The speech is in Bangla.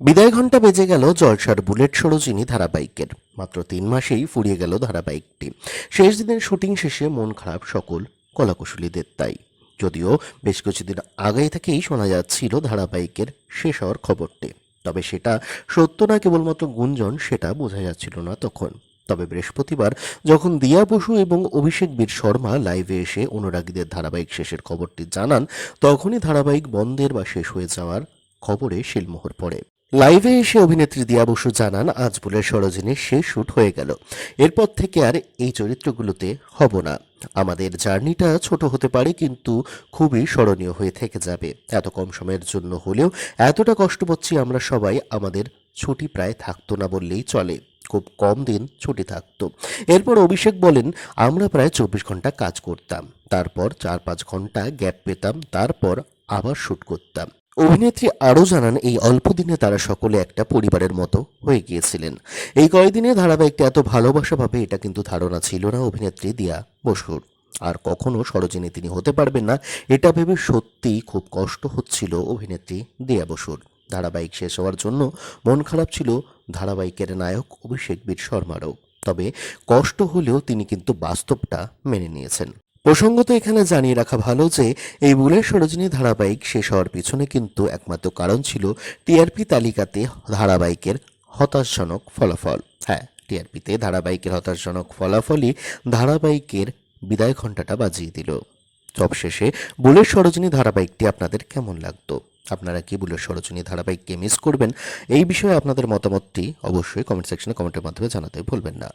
বিদায় ঘণ্টা বেজে গেল জলসার বুলেট সরোজিনী ধারাবাহিকের। মাত্র তিন মাসেই ফুরিয়ে গেল ধারাবাহিকটি। শেষ দিনের শুটিং শেষে মন খারাপ সকল কলাকুশলীদের তাই। যদিও বেশ কিছুদিন আগে থেকেই শোনা যাচ্ছিল ধারাবাহিকের শেষ হওয়ার খবরটি। তবে সেটা সত্য না, কেবলমাত্র গুঞ্জন, সেটা বোঝা যাচ্ছিল না তখন। তবে বৃহস্পতিবার যখন দিয়া বসু এবং অভিষেক বীর শর্মা লাইভে এসে অনুরাগীদের ধারাবাহিক শেষের খবরটি জানান, তখনই ধারাবাহিক বন্ধের বা শেষ হয়ে যাওয়ার খবরে শিলমোহর পড়ে। লাইভে এসে অভিনেত্রী দিয়া বসু জানান, আজ বলে সরোজিনী শেষ শুট হয়ে গেল। এরপর থেকে আর এই চরিত্রগুলোতে হব না। আমাদের জার্নিটা ছোট হতে পারে, কিন্তু খুবই স্মরণীয় হয়ে থেকে যাবে। এত কম সময়ের জন্য হলেও এতটা কষ্ট পাচ্ছি আমরা সবাই, আমাদের ছুটি প্রায় থাকতো না বললেই চলে। খুব কম দিন ছুটি থাকতো। এরপর অভিষেক বলেন, আমরা প্রায় চব্বিশ ঘণ্টা কাজ করতাম। তারপর চার পাঁচ ঘণ্টা গ্যাপ পেতাম। তারপর আবার শ্যুট করতাম। অভিনেত্রী আরও জানান, এই অল্প দিনে তারা সকলে একটা পরিবারের মতো হয়ে গিয়েছিলেন। এই কয়দিনে ধারাবাহিকটা এত ভালোবাসা পাবে, এটা কিন্তু ধারণা ছিল না অভিনেত্রী দিয়া বসুর। আর কখনো সরোজিনী তিনি হতে পারবেন না, এটা ভেবে সত্যিই খুব কষ্ট হচ্ছিল অভিনেত্রী দিয়া বসুর। ধারাবাহিক শেষ হওয়ার জন্য মন খারাপ ছিল ধারাবাহিকের নায়ক অভিষেক বীর শর্মারও। তবে কষ্ট হলেও তিনি কিন্তু বাস্তবটা মেনে নিয়েছেন। প্রসঙ্গত এখানে জানিয়ে রাখা ভালো যে, এই বুলের সরোজিনী ধারাবাহিক শেষ হওয়ার পিছনে কিন্তু একমাত্র কারণ ছিল টিআরপি তালিকাতে ধারাবাহিকের হতাশজনক ফলাফল। হ্যাঁ টিআরপিতে ধারাবাহিকের হতাশজনক ফলাফলই ধারাবাহিকের বিদায় ঘণ্টাটা বাজিয়ে দিল। সবশেষে বুলের সরোজিনী ধারাবাহিকটি আপনাদের কেমন লাগতো? আপনারা কি বুলের সরোজিনী ধারাবাহিককে মিস করবেন? এই বিষয়ে আপনাদের মতামতটি অবশ্যই কমেন্ট সেকশনে কমেন্টের মাধ্যমে জানাতে ভুলবেন না।